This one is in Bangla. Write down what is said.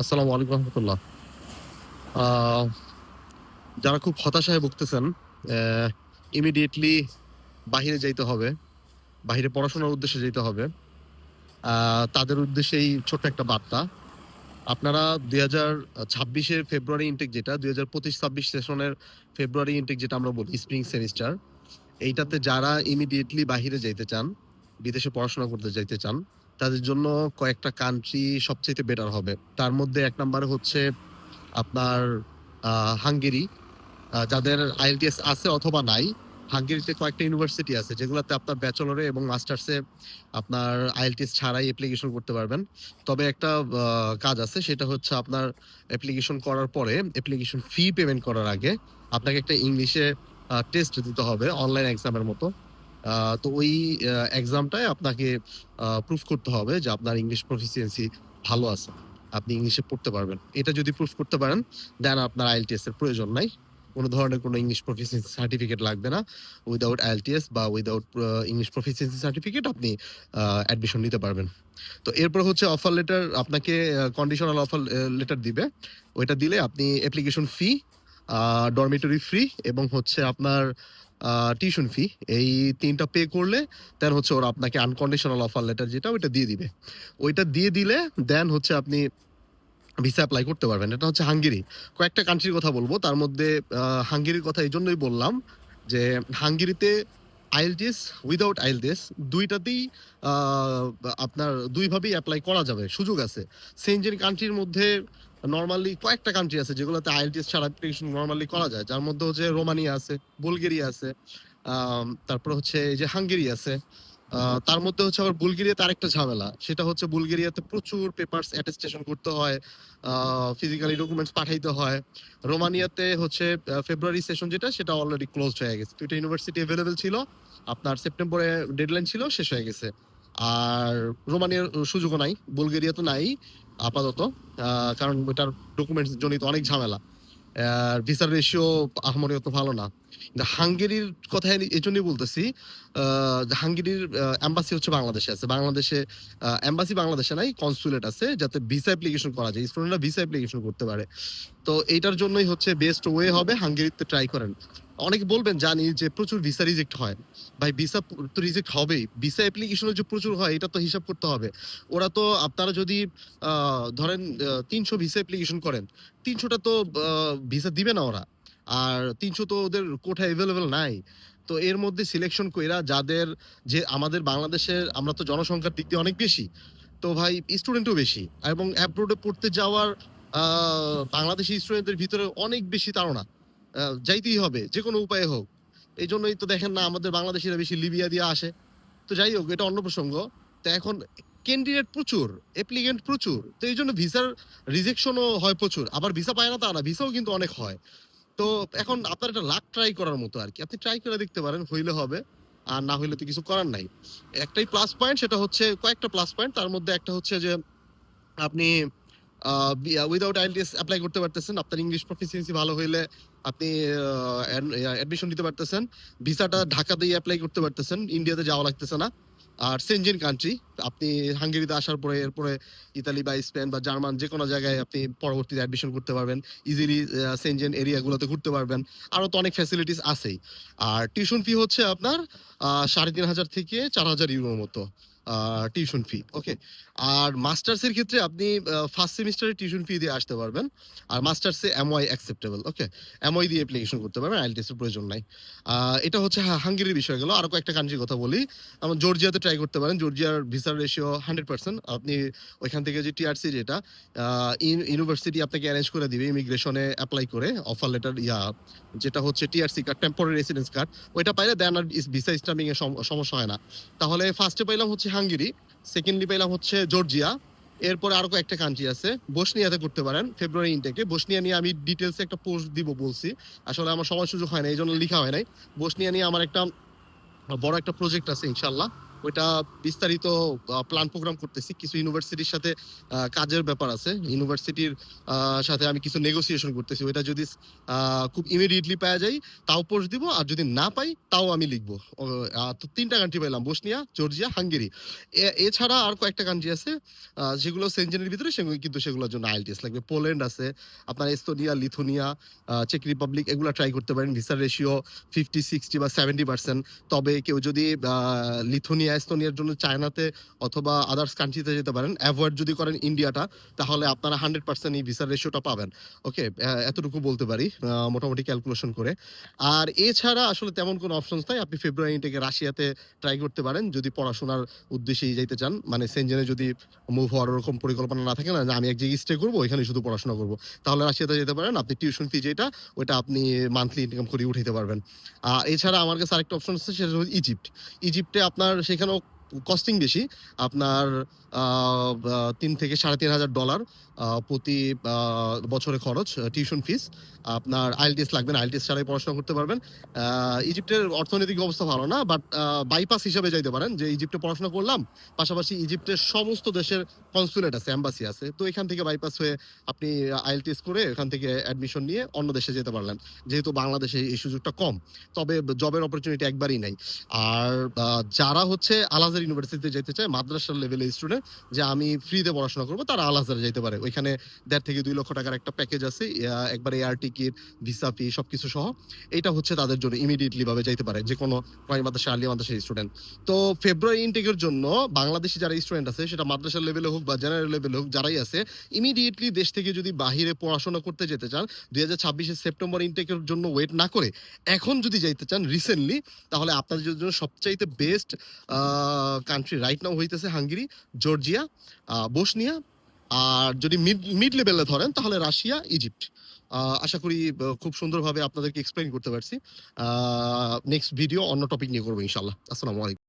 আসসালামু আলাইকুম রহমতুল্লাহ। যারা খুব হতাশায় ভুগতেছেন ইমিডিয়েটলি বাহিরে যাইতে হবে, বাহিরে পড়াশোনার উদ্দেশ্যে যেতে হবে তাদের উদ্দেশ্যেই ছোট্ট একটা বার্তা। আপনারা দুই হাজার ছাব্বিশের ফেব্রুয়ারি ইনটেক যেটা, দুই হাজার পঁচিশ ছাব্বিশ সেশনের ফেব্রুয়ারি ইনটেক যেটা আমরা বলি স্প্রিং সেমিস্টার এইটাতে যারা ইমিডিয়েটলি বাহিরে যাইতে চান, বিদেশে পড়াশোনা করতে যাইতে চান তাদের জন্য কয়েকটা কান্ট্রি সবচেয়ে বেটার হবে। তার মধ্যে এক নম্বরে হচ্ছে আপনার হাঙ্গেরি যাদের আইএলটিএস আছে অথবা নাই হাঙ্গেরিতে কয়েকটা ইউনিভার্সিটি আছে, যেগুলোতে আপনার ব্যাচেলরে এবং মাস্টার্সে আপনার আইএলটিএস ছাড়াই অ্যাপ্লিকেশন করতে পারবেন। তবে একটা কাজ আছে, সেটা হচ্ছে আপনার অ্যাপ্লিকেশন করার পরে অ্যাপ্লিকেশন ফি পেমেন্ট করার আগে আপনাকে একটা ইংলিশে টেস্ট দিতে হবে অনলাইন এক্সামের মতো। তো ওই এক্সামটায় আপনাকে প্রুফ করতে হবে যে আপনার ইংলিশ প্রফিসিয়েন্সি ভালো আছে। আপনি ইংলিশে পড়তে পারবেন। এটা যদি প্রুফ করতে পারেন দেন আপনার আইএলটিএস এর প্রয়োজন নাই। কোনো ধরনের কোনো ইংলিশ প্রফিসিয়েন্সি সার্টিফিকেট লাগবে না। উইদাউট আইএলটিএস বা উইদাউট ইংলিশ প্রফিসিয়েন্সি সার্টিফিকেট আপনি অ্যাডমিশন নিতে পারবেন। তো এরপর হচ্ছে অফার লেটার আপনাকে কন্ডিশনাল অফার লেটার দিবে। ওইটা দিলে আপনি অ্যাপ্লিকেশন ফি ডরমিটরি ফ্রি এবং হচ্ছে আপনার টিউশন ফি এই তিনটা পে করলে দেন হচ্ছে ওরা আপনাকে আনকন্ডিশনাল অফার লেটার যেটা, ওইটা দিয়ে দিবে। ওইটা দিয়ে দিলে দেন হচ্ছে আপনি ভিসা অ্যাপ্লাই করতে পারবেন। এটা হচ্ছে হাঙ্গেরি। কয়েকটা কান্ট্রির কথা বলব। তার মধ্যে হাঙ্গেরির কথা এই জন্যই বললাম যে হাঙ্গেরিতে আইএলটিএস উইদাউট আইএলটিএস দুইটাতেই আপনার দুইভাবেই অ্যাপ্লাই করা যাবে, সুযোগ আছে। সেঞ্জেন কান্ট্রির মধ্যে নর্মালি কয়েকটা কান্ট্রি আছে যেগুলোতে আইএলটিএস ছাড়া অ্যাপ্লিকেশন নর্মালি করা যায়। যার মধ্যে হচ্ছে রোমানিয়া আছে, বুলগেরিয়া আছে তারপর হচ্ছে এই যে হাঙ্গেরি আছে তার মধ্যে হচ্ছে আবার বুলগেরিয়াতে আরেকটা ঝামেলা। সেটা হচ্ছে বুলগেরিয়াতে প্রচুর পেপারস অ্যাটেস্টেশন করতে হয় ফিজিক্যালি ডকুমেন্টস পাঠাইতে হয়। রোমানিয়াতে হচ্ছে ফেব্রুয়ারি সেশন যেটা, সেটা অলরেডি ক্লোজড হয়ে গেছে। দুইটা ইউনিভার্সিটি অ্যাভেলেবেল ছিল, আপনার সেপ্টেম্বরে ডেডলাইন ছিল, শেষ হয়ে গেছে। আর রোমানিয়ার সুযোগও নাই বুলগেরিয়া তো নাই, আপাতত কারণ ওটার ডকুমেন্টস জনিত অনেক ঝামেলা। আর ভিসার রেশিও আহমরি অত ভালো না। হাঙ্গেরির কথা এই জন্যই বলতেছি হাঙ্গেরির এম্বাসি হচ্ছে বাংলাদেশে আছে। বাংলাদেশে এম্বাসি বাংলাদেশে নাই কনসুলেট আছে, যাতে ভিসা অ্যাপ্লিকেশন করা যায়। স্টুডেন্টরা ভিসা অ্যাপ্লিকেশন করতে পারে। তো এইটার জন্যই হচ্ছে বেস্ট ওয়ে হবে হাঙ্গেরিতে ট্রাই করেন অনেকে বলবেন, জানি যে প্রচুর ভিসা রিজেক্ট হয়। ভাই ভিসা তো রিজেক্ট হবেই। ভিসা অ্যাপ্লিকেশনও যে প্রচুর হয়, এটা তো হিসাব করতে হবে। ওরা তো আপনারা যদি ধরেন তিনশো ভিসা অ্যাপ্লিকেশন করেন, তিনশোটা তো ভিসা দিবে না ওরা। আর তিনশো তো ওদের কোঠায় অ্যাভেলেবেল নাই। তো এর মধ্যে সিলেকশন কইরা যাদের যে আমাদের বাংলাদেশের, আমরা তো জনসংখ্যার দিক দিয়ে অনেক বেশি, তো ভাই স্টুডেন্টও বেশি। এবং অ্যাব্রোডে পড়তে যাওয়ার বাংলাদেশি স্টুডেন্টদের ভিতরে অনেক বেশি তাড়না। যাইতেই হবে যে কোনো উপায়ে হোক। এই জন্যই তো দেখেন না আমাদের বাংলাদেশিরা বেশি লিবিয়া দিয়ে আসে। তো যাই হোক, এটা অন্য প্রসঙ্গ। তো এখন ক্যান্ডিডেট প্রচুর অ্যাপ্লিকেন্ট প্রচুর। তো এই জন্য ভিসার রিজেকশনও হয় প্রচুর। আবার ভিসা পায় না তা না ভিসাও কিন্তু অনেক হয়। তো এখন আপনার একটা লাক ট্রাই করার মতো আর কি আপনি ট্রাই করে দেখতে পারেন, হইলে হবে, আর না হইলে তো কিছু করার নাই। একটাই প্লাস পয়েন্ট সেটা হচ্ছে কয়েকটা প্লাস পয়েন্ট তার মধ্যে একটা হচ্ছে যে আপনি উইদাউট আইএলটিএস অ্যাপ্লাই করতে পারতেছেন, আপনার ইংলিশ প্রফিসিয়েন্সি ভালো হইলে আপনি অ্যাডমিশন নিতে পারতেছেন, ভিসাটা ঢাকাতেই অ্যাপ্লাই করতে পারতেছেন ইন্ডিয়াতে যাওয়া লাগতেছে না। আর সেনজেন কান্ট্রি আপনি হাঙ্গেরিতে আসার পরে, এরপরে ইতালি বা স্পেন বা জার্মান যে কোনো জায়গায় আপনি পরবর্তীতে অ্যাডমিশন করতে পারবেন। ইজিলি সেনজেন এরিয়াগুলোতে ঘুরতে পারবেন। আরও তো অনেক ফ্যাসিলিটিস আছেই। আর টিউশন ফি হচ্ছে আপনার সাড়ে তিন হাজার থেকে চার হাজার ইউরোর মতো। টিউশন ফি ওকে আর মাস্টার্সের ক্ষেত্রে আপনি ফার্স্ট সেমিস্টারে টিউশন ফি দিয়ে আসতে পারবেন। আর মাস্টার্সে এমওয়াই অ্যাকসেপ্টেবল ওকে এমওয়াই দিয়ে অ্যাপ্লিকেশন করতে পারবেন আইএলটিএস এর প্রয়োজন নাই। এটা হচ্ছে হা- হাঙ্গেরির বিষয় গেল আরও কয়েকটা কান্ট্রির কথা বলি। যেমন জর্জিয়াতে ট্রাই করতে পারেন। জর্জিয়ার ভিসার রেশিও হান্ড্রেড পার্সেন্ট আপনি ওইখান থেকে যে টিআরসি যেটা ইউনিভার্সিটি আপনাকে অ্যারেঞ্জ করে দিবে ইমিগ্রেশনে অ্যাপ্লাই করে অফার লেটার ইয়া, যেটা হচ্ছে TRC card temporary residence card ওইটা পাইলে দেন আর ভিসা সম- সমস্যা হয় না। তাহলে ফার্স্টে পাইলাম হচ্ছে হাঙ্গেরি সেকেন্ডলি পেলাম হচ্ছে জর্জিয়া। এরপরে আরও কয়েকটা কান্ট্রি আছে। বসনিয়াতে করতে পারেন ফেব্রুয়ারি ইনটেকে বসনিয়া নিয়ে আমি ডিটেলসে একটা পোস্ট দিব বলছি। আসলে আমার সময় সুযোগ হয় না এই জন্য লেখা হয় নাই। বসনিয়া নিয়ে আমার একটা বড় একটা প্রজেক্ট আছে ইনশাল্লাহ ওইটা বিস্তারিত প্ল্যান প্রোগ্রাম করতেছি। কিছু ইউনিভার্সিটির সাথে কাজের ব্যাপার আছে। ইউনিভার্সিটির সাথে আমি কিছু নেগোসিয়েশন করতেছি। ওইটা যদি খুব ইমিডিয়েটলি পাওয়া যায়, তাও পোস্ট দিব। আর যদি না পাই, তাও আমি লিখব। তো তিনটা কান্ট্রি পাইলাম। বসনিয়া জর্জিয়া হাঙ্গেরি এছাড়া আর কয়েকটা কান্ট্রি আছে যেগুলো সেঞ্জেনের ভিতরে, সেগুলো কিন্তু সেগুলোর জন্য আইএলটিএস লাগবে। পোল্যান্ড আছে, আপনার এস্তোনিয়া লিথুনিয়া চেক রিপাবলিক এগুলো ট্রাই করতে পারেন। ভিসার রেশিও ফিফটি সিক্সটি বা সেভেন্টি পার্সেন্ট তবে কেউ যদি লিথুনিয়া এস্তোনিয়ার জন্য চায়নাতে অথবা আদার্স কান্ট্রিতে যেতে পারেন অ্যাভয়েড যদি করেন ইন্ডিয়াটা তাহলে আপনারা হান্ড্রেড পার্সেন্ট এই ভিসার রেশিওটা পাবেন। ওকে এতটুকু বলতে পারি মোটামুটি ক্যালকুলেশন করে। আর এছাড়া আসলে তেমন কোনো অপশনস নাই আপনি ফেব্রুয়ারি থেকে রাশিয়াতে ট্রাই করতে পারেন যদি পড়াশোনার উদ্দেশ্যেই যাইতে চান। মানে সেনজেনে যদি মুভ হওয়ার ওরকম পরিকল্পনা না থাকে না যে আমি এক জায়গায় স্টে করব এখানে শুধু পড়াশোনা করব তাহলে রাশিয়াতে যেতে পারেন। আপনি টিউশন ফি যেটা ওটা আপনি মান্থলি ইনকাম করে উঠাইতে পারবেন। আহ, এছাড়া আমার কাছে আরেকটা অপশন আছে সেটা হচ্ছে ইজিপ্ট ইজিপ্টে আপনার Sentinel কস্টিং বেশি, আপনার তিন থেকে সাড়ে তিন হাজার ডলার প্রতি বছরে খরচ টিউশন ফিস আপনার আইএলটিএস লাগবে না আইএলটিএস ছাড়াই পড়াশোনা করতে পারবেন। ইজিপ্টের অর্থনৈতিক অবস্থা ভালো না বাট বাইপাস হিসাবে যাইতে পারেন, যে ইজিপ্টে পড়াশোনা করলাম, পাশাপাশি ইজিপ্টের সমস্ত দেশের কনসুলেট আছে অ্যাম্বাসি আছে, তো এখান থেকে বাইপাস হয়ে আপনি আইএলটিএস করে এখান থেকে অ্যাডমিশন নিয়ে অন্য দেশে যেতে পারলেন, যেহেতু বাংলাদেশে এই সুযোগটা কম, তবে জবের অপরচুনিটি একবারই নাই। আর যারা হচ্ছে আলাজার ইউনিভার্সিটিতে যেতে চায়, মাদ্রাসার লেভেলের স্টুডেন্ট যে আমি ফ্রিতে পড়াশোনা করব, তারা আলাজারে যেতে পারে। ওইখানে দেড় থেকে দুই লক্ষ টাকার একটা প্যাকেজ আছে একবার এয়ার টিকিট ভিসা ফি সব কিছু সহ। এটা হচ্ছে তাদের জন্য ইমিডিয়েটলি ভাবে যাইতে পারে, যে কোনো প্রাইম মাদ্রাসা আলিয়া মাদ্রাসার স্টুডেন্ট তো ফেব্রুয়ারি ইনটেকের জন্য বাংলাদেশি যারা স্টুডেন্ট আছে, সেটা মাদ্রাসার লেভেলে হোক বা জেনারেল লেভেলে হোক, যারাই আছে ইমিডিয়েটলি দেশ থেকে যদি বাহিরে পড়াশোনা করতে যেতে চান, দুই হাজার ছাব্বিশের সেপ্টেম্বর ইনটেকের জন্য ওয়েট না করে, এখন যদি যাইতে চান রিসেন্টলি তাহলে আপনাদের জন্য সবচাইতে বেস্ট কান্ট্রি রাইট নাও হইতেছে হাঙ্গেরি, জর্জিয়া বসনিয়া, আর যদি মিড মিড লেভেলে ধরেন, তাহলে রাশিয়া, ইজিপ্ট। আশা করি খুব সুন্দরভাবে আপনাদেরকে এক্সপ্লেইন করতে পারছি। নেক্সট ভিডিও অন্য টপিক নিয়ে করব ইনশাল্লাহ আসসালামু আলাইকুম।